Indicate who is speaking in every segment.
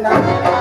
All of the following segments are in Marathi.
Speaker 1: não.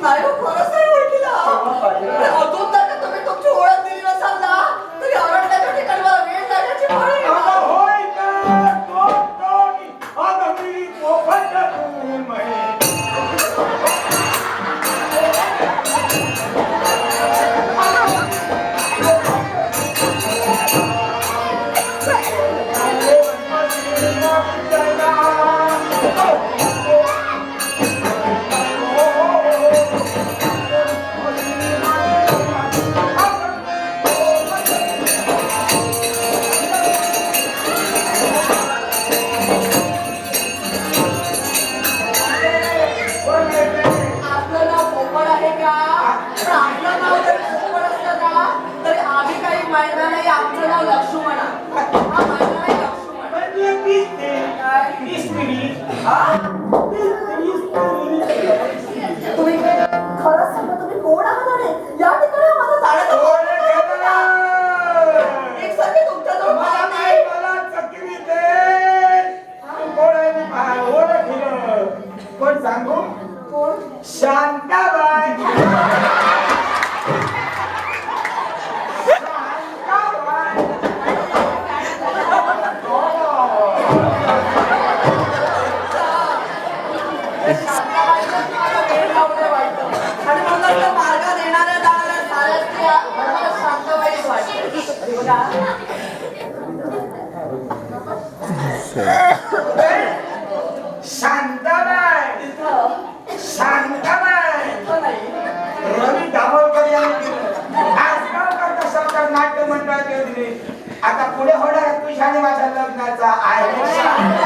Speaker 1: 마요 걸어서요 올리라.
Speaker 2: Oh,
Speaker 1: शांताबाई शांताबाई रवी दाभोलकर यांनी आजकाल नाट्य मंडळाचे दिले आता पुढे होणार तुझ्याने माझ्या लग्नाचा आहे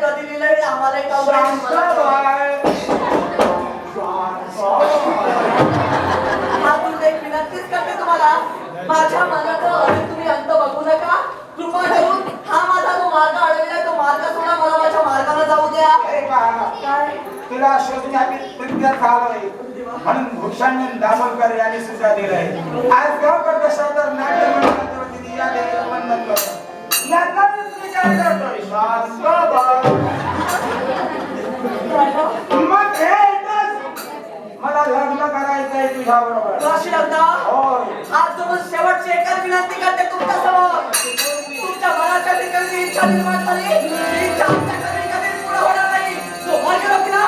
Speaker 2: का
Speaker 1: दिलेलं आहे
Speaker 2: आम्हाला एका विनंतीच करते तुम्हाला. माझ्या मनाचं अधिक तुम्ही अंत बघू नका. कृपा करून हा माझा जो मार्ग अडविला तो मार्ग सोडा. मला माझ्या मार्गाला जाऊ द्या.
Speaker 1: तुला शोधून आम्ही तृप्त्या खावा म्हणून भूषण दामोलकर यांनी सुद्धा दिलंय. आज गावकर शादर नाट्य मंडळातर्फे या देवीला वंदन करतो याचा तुम्ही काय करतो विश्वास मग मला लग्न करायचंय तुझ्या बरोबर
Speaker 2: करते तुमच्यासमोर ठिकाणी इच्छा निर्माण झाली. इच्छा आमच्या कधी पूर्ण होणार नाही. तो मार्ग ना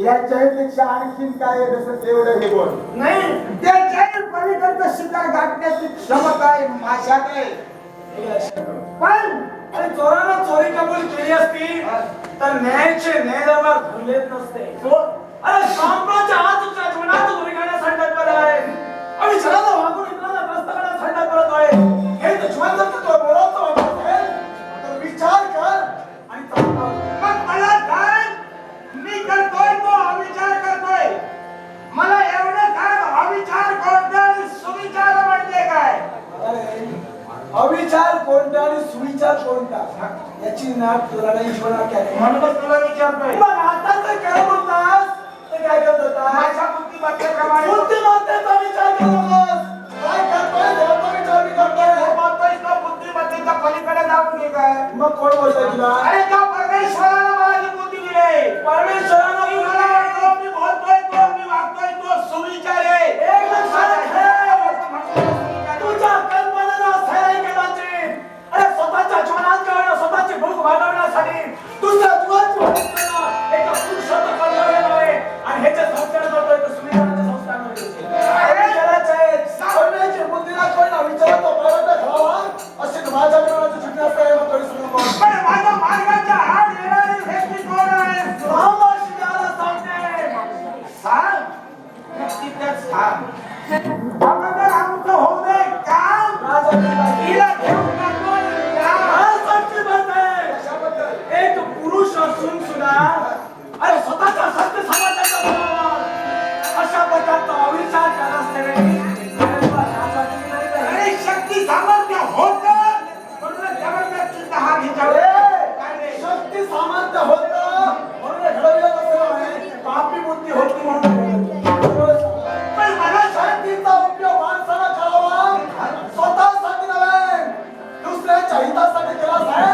Speaker 2: या
Speaker 1: याच्यापेक्षा आणखीन
Speaker 2: काय नसेल एवढं हे
Speaker 1: बोल.
Speaker 3: नाही
Speaker 1: त्याच्या पलीकडचं शिकार गाठण्याची क्षमता आहे माझ्यात आहे.
Speaker 3: पण आणि चोरांना चोरी कबूल केली असती तर न्यायाचे न्याय दरबार खुलेत नसते हो.
Speaker 1: अरे साम्राज्य आज तुझ्या जीवनात अविचार कोणता आणि सुविचार
Speaker 3: कोणता? याची नाट तुला नाही ईश्वरा काय?
Speaker 1: म्हणूनच तुला विचारतोय.
Speaker 3: मग आता तर काय करत होता
Speaker 1: माझ्या बुद्धिमत्तेप्रमाणे.
Speaker 3: बुद्धिमत्तेचा विचार काय करतोय?
Speaker 1: पलीकडे
Speaker 3: मग कोण बोलतोय तुला?
Speaker 1: अरे त्या परमेश्वराला मला बुद्धी दिली.
Speaker 3: परमेश्वरानं ಇಂಥ ಸಮಿತಿಗಳ ಸಹಾಯ